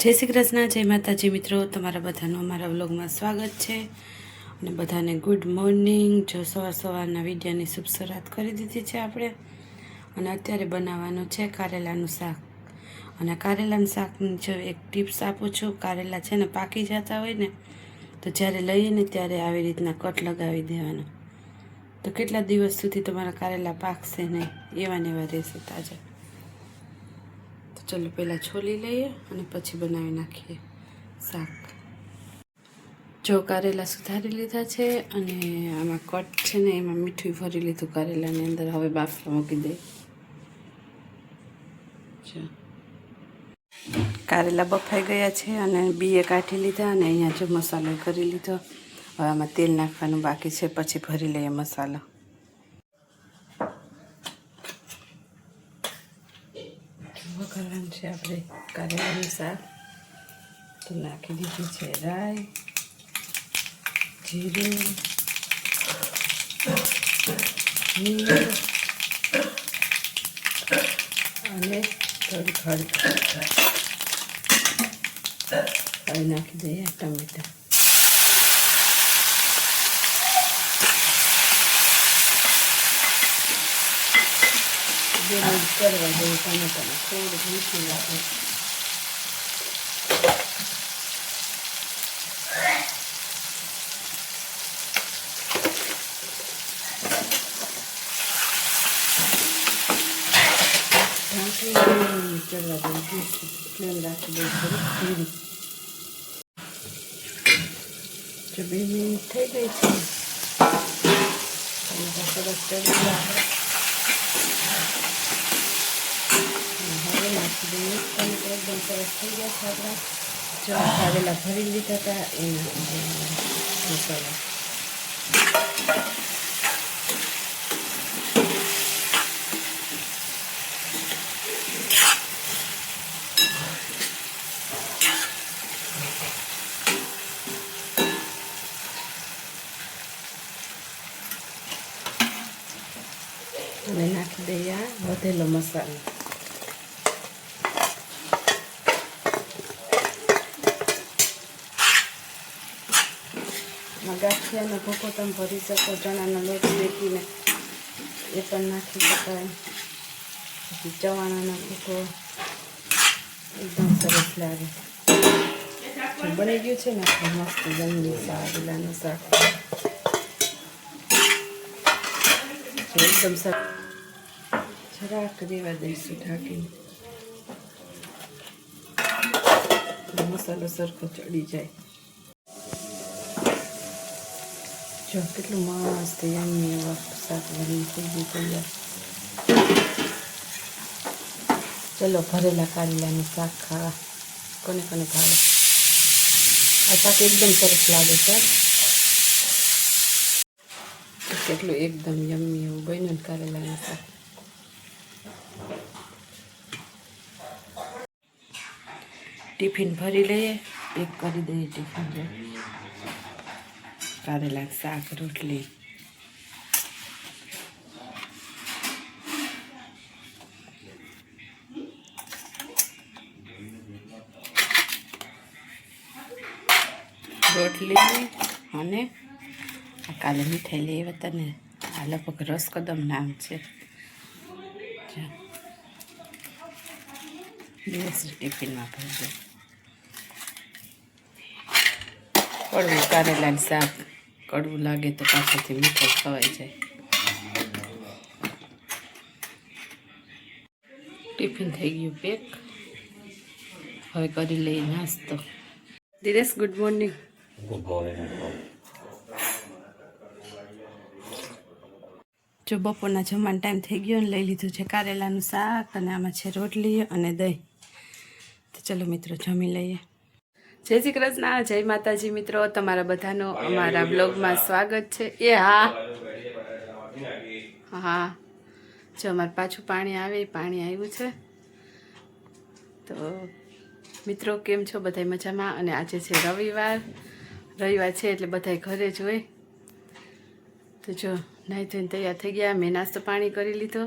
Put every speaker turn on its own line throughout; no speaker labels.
જય શ્રી કૃષ્ણ, જય માતાજી મિત્રો. તમારા બધાનું અમારા વ્લોગમાં સ્વાગત છે. અને બધાને ગુડ મોર્નિંગ જો સવાર સવારના વિડ્યાની શુભ શરૂઆત કરી દીધી છે આપણે. અને અત્યારે બનાવવાનું છે કારેલાનું શાક. અને કારેલાનું શાકની જો એક ટિપ્સ આપું છું. કારેલા છે ને પાકી જતા હોય ને, તો જ્યારે લઈએ ને ત્યારે આવી રીતના કટ લગાવી દેવાનો. તો કેટલા દિવસ સુધી તમારા કારેલા પાકશે નહીં એવા ને એવા રહેશે તાજા. ચલો પહેલાં છોલી લઈએ અને પછી બનાવી નાખીએ શાક. જો કારેલા સુધારી લીધા છે અને આમાં કટ છે ને એમાં મીઠું ભરી લીધું કારેલાની અંદર. હવે બાફવા મૂકી દે કારેલા બફાઈ ગયા છે અને બીએ કાઢી લીધા અને અહીંયા જો મસાલો કરી લીધો. હવે આમાં તેલ નાખવાનું બાકી છે. પછી ભરી લઈએ મસાલો. વઘારવાનું છે આપણે કારેલાનું શાક તો નાખી દીધી છે રાઈ, જીરું અને થોડી હળદર નાખી દઈએ ટમેટા. બે મિનિટ કરવા દઈએ ટમેટાને થોડું મીઠું લાગે ઢાંકીને ચડવા દઈએ ફ્લેમ રાખી દઈએ થોડી ધીરી જો બે મિનિટ થઈ ગઈ છે અને તો સરસ ચડી ગયા હવે નાખી દઈએ ટમેટા એકદમ સરસ થઈ ગયા છે જો કારેલા ભરી લીધા હતા એ નાખી મસાલા અને નાખી દઈએ વધેલો મસાલો ગાંઠિયાનો ભૂકો તમે ભરી શકો ચણાનો લોટ મેકીને એ પણ નાખી શકાય પછી ચવાણાનો ભૂકો એકદમ સરસ લાગે બની ગયું છે ને મસ્ત મસ્ત જંગલી સારેલાનું શાક એકદમ સરસ જરાક રેવા દઈશું ઢાંકીને મસાલો સરખો ચડી જાય જો કેટલું મસ્ત યમ્મી એવા શાક ભરી થઈ ગયું તૈયાર ચલો ભરેલા કારેલાનું શાક ખાવા કોને કોને ભાવે આ શાક એકદમ સરસ લાગે છે કેટલું એકદમ યમ્મી એવું બન્યું કારેલાનું શાક ટિફિન ભરી લઈએ. પેક કરી દઈએ ટિફિન કારેલા શાક, રોટલી. રોટલી અને આ કાલે મીઠાઈ લઈ આવ્યા હતા ને આ લગભગ રસકદમ નામ છે. દિવસ ટિફિનમાં ભરજો કડવું કારેલાનું શાક. કડવું લાગે તો પાછળથી મીઠો ખવાઈ જાય ટિફિન થઈ ગયું પેક. હવે કરી લઈએ નાસ્તો. Dinesh good morning
good morning
જો બપોરના જમવાનો ટાઈમ થઈ ગયો ને લઈ લીધું છે કારેલાનું શાક અને આમાં છે રોટલી અને દહીં. તો ચલો મિત્રો, જમી લઈએ. જય શ્રી કૃષ્ણ, જય માતાજી મિત્રો. તમારા બધાનો અમારા બ્લોગમાં સ્વાગત છે. એ હા. હા. જો અમારે પાછું પાણી આવે પાણી આવ્યું છે. તો મિત્રો, કેમ છો? બધા મજામાં? અને આજે છે રવિવાર. રવિવાર છે એટલે બધા ઘરે જ હોય. તો જો નાહી ધોઈને તૈયાર થઈ ગયા. મેં નાસ્તો પાણી કરી લીધો.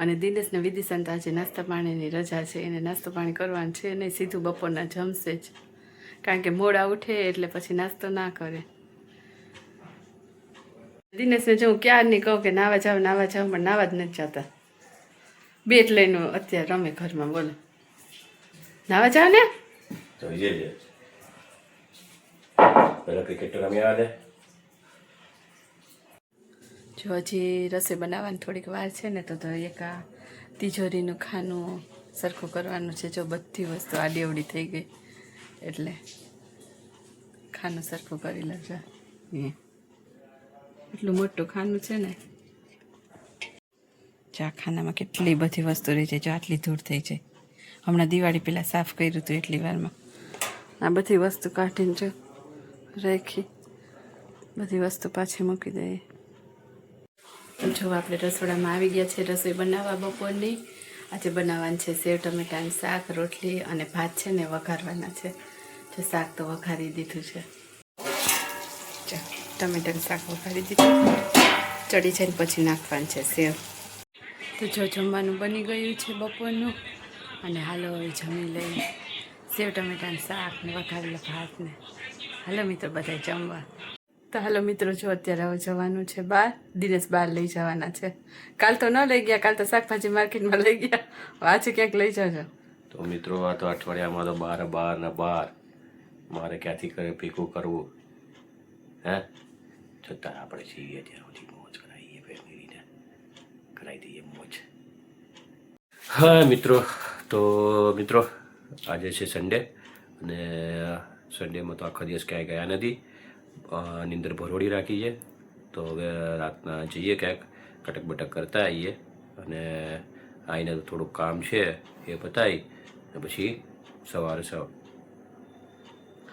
અને દિનેશને વિદિશાંત આજે નાસ્તા પાણીની રજા છે, એને નાસ્તો કરવાનું છે નહીં સીધું બપોરના જમશે જ. કારણ કે મોડા ઉઠે એટલે પછી નાસ્તો ના કરે. દિનેશને જો હું નહીં કહું કે નાવા જાવ નાવા જાવ, પણ નાવા જ નથી જતા. બેટ લઈને અત્યારે રમે ઘરમાં, બોલો. નાવા જાવ ને?
પેલા ક્રિકેટ રમ્યા
જો હજી રસોઈ બનાવવાની થોડીક વાર છે ને તો તો એક આ તિજોરીનું ખાનું સરખું કરવાનું છે. જો બધી વસ્તુ આડીઅવડી થઈ ગઈ એટલે ખાનું સરખું કરી લેજો. એટલું મોટું ખાનું છે ને. ચા ખાનામાં કેટલી બધી વસ્તુ રહી જાય જો આટલી ધૂળ થઈ જાય. હમણાં દિવાળી પહેલાં સાફ કર્યું હતું એટલી વારમાં. આ બધી વસ્તુ કાઢીને જો રાખી બધી વસ્તુ પાછી મૂકી દઈએ. જો આપણે રસોડામાં આવી ગયા છે રસોઈ બનાવવા બપોરની, આજે બનાવવાનું છે સેવ ટમેટાનું શાક, રોટલી અને ભાત છે ને વઘારવાના છે. તો શાક તો વઘારી દીધું છે. ટમેટાનું શાક વઘારી દીધું. ચડી જાય પછી નાખવાનું છે સેવ. તો જો જમવાનું બની ગયું છે બપોરનું. અને હાલો હવે જમી લઈ સેવ ટમેટાનું શાક ને વઘારેલા ભાત ને. હાલો મિત્રો બધા જમવા. તો હાલો મિત્રો, જો અત્યારે હવે જવાનું છે બહાર, દિનેશ બહાર લઈ જવાના છે. કાલ તો ન લઈ ગયા, કાલ તો શાકભાજી માર્કેટમાં લઈ ગયા. આજે ક્યાંક લઈ જજો.
તો મિત્રો, આ તો અઠવાડિયામાં તો બાર બાર ને બાર. મારે ક્યાંથી કરે, ભેગું કરવું? હે? છતાં આપણે છીએ ત્યાં સુધી મોજ કરાવીએ ફેમિલીને કરાવી દઈએ મોજ. હા, મિત્રો. તો મિત્રો, આજે છે સન્ડે અને સન્ડેમાં તો આખો દિવસ ક્યાંય ગયા નથી. નિંદર ભરોડી રાખી છે. તો હવે રાતના જઈએ ક્યાંક કટક બટક કરતા આવીએ. અને આવીને થોડુંક કામ છે એ પતાવી ને પછી સવારે સવાર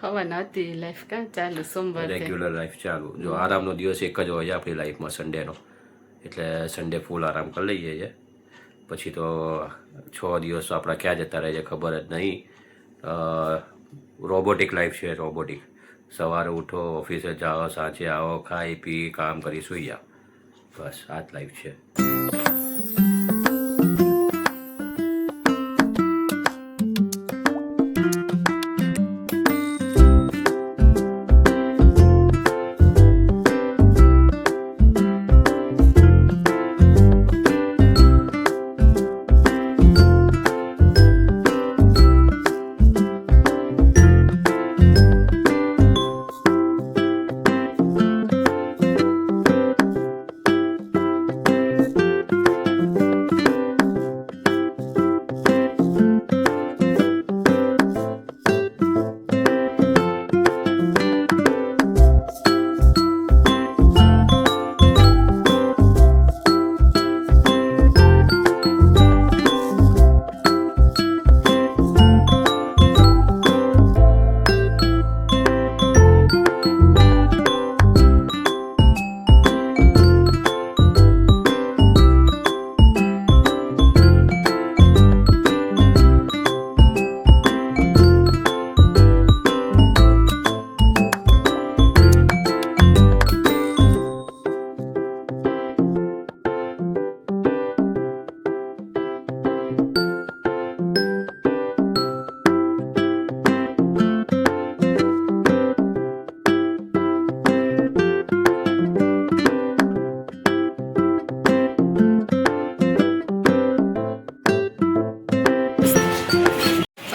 હવાના હતી લાઈફ કાં? ચાલુ સોમવાર
રેગ્યુલર લાઈફ ચાલુ. જો આરામનો દિવસ એક જ હોય છે આપણી લાઈફમાં સન્ડેનો એટલે સન્ડે ફૂલ આરામ કરી લઈએ છીએ પછી તો છ દિવસ આપણા ક્યાં જતા રહે છે ખબર જ નહીં. રોબોટિક લાઈફ છે રોબોટિક સવારે ઉઠો, ઓફિસે જાઓ, સાંજે આવો, ખાઈ પી, કામ કરી, સૂઈ જાઓ. બસ, આ જ લાઈફ છે.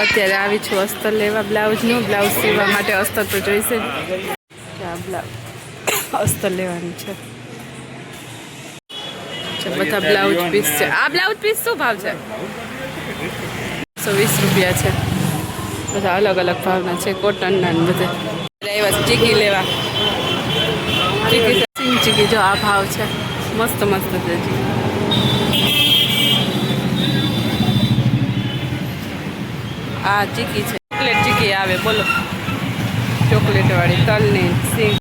અત્યારે આવી છું અસ્તર લેવા બ્લાઉઝનું બ્લાઉઝ સીવવા માટે અસ્તર તો જોઈશે આ બ્લાઉઝ અસ્તર લેવાનું છે. બધા બ્લાઉઝ પીસ છે. આ બ્લાઉઝ પીસ શું ભાવ છે? સો વીસ રૂપિયા છે. બધા અલગ અલગ ભાવના છે કોટનના બધે. આવ્યા ચીકી લેવા. ચીકી ચીકી. જો આ ભાવ છે, મસ્ત મસ્ત છે. આ ચીકી છે. ચોકલેટ ચીકી આવે બોલો. ચોકલેટ વાળી તલની સિંગ.